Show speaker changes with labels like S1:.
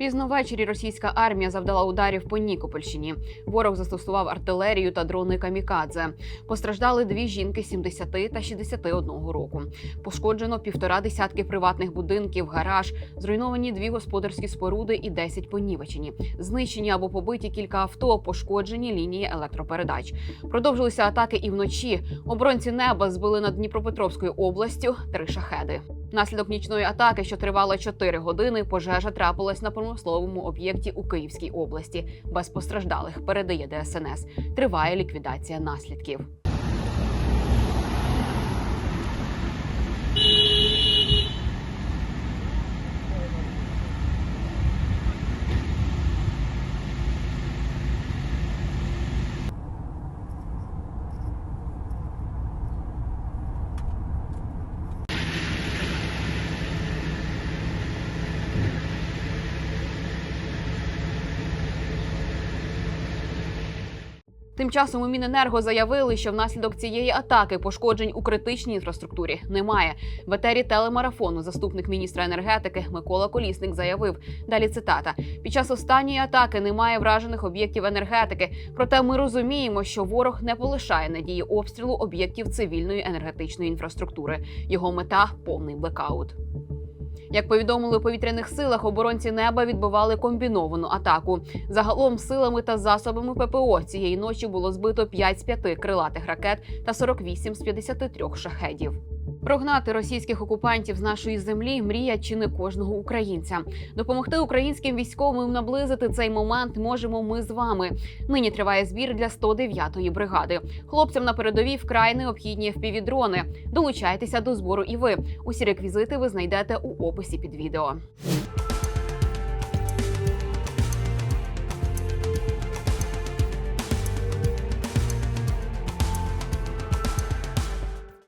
S1: Пізно ввечері російська армія завдала ударів по Нікопольщині. Ворог застосував артилерію та дрони камікадзе. Постраждали дві жінки 70 та 61 року. Пошкоджено півтора десятки приватних будинків, гараж, зруйновані дві господарські споруди і 10 понівечені. Знищені або побиті кілька авто, пошкоджені лінії електропередач. Продовжилися атаки і вночі. Оборонці неба збили над Дніпропетровською областю три шахеди. Внаслідок нічної атаки, що тривала 4 години, пожежа трапилась на промисловому об'єкті у Київській області. Без постраждалих передає ДСНС. Триває ліквідація наслідків. Тим часом у Міненерго заявили, що внаслідок цієї атаки пошкоджень у критичній інфраструктурі немає. В етері телемарафону заступник міністра енергетики Микола Колісник заявив. Далі цитата: під час останньої атаки немає вражених об'єктів енергетики. Проте ми розуміємо, що ворог не полишає надії обстрілу об'єктів цивільної енергетичної інфраструктури. Його мета повний блекаут. Як повідомили у повітряних силах, оборонці неба відбивали комбіновану атаку. Загалом силами та засобами ППО цієї ночі було збито 5 з 5 крилатих ракет та 48 з 53 шахедів. Прогнати російських окупантів з нашої землі мрія чи не кожного українця. Допомогти українським військовим наблизити цей момент можемо ми з вами. Нині триває збір для 109-ї бригади. Хлопцям на передовій вкрай необхідні FPV-дрони. Долучайтеся до збору і ви. Усі реквізити ви знайдете у описі під відео.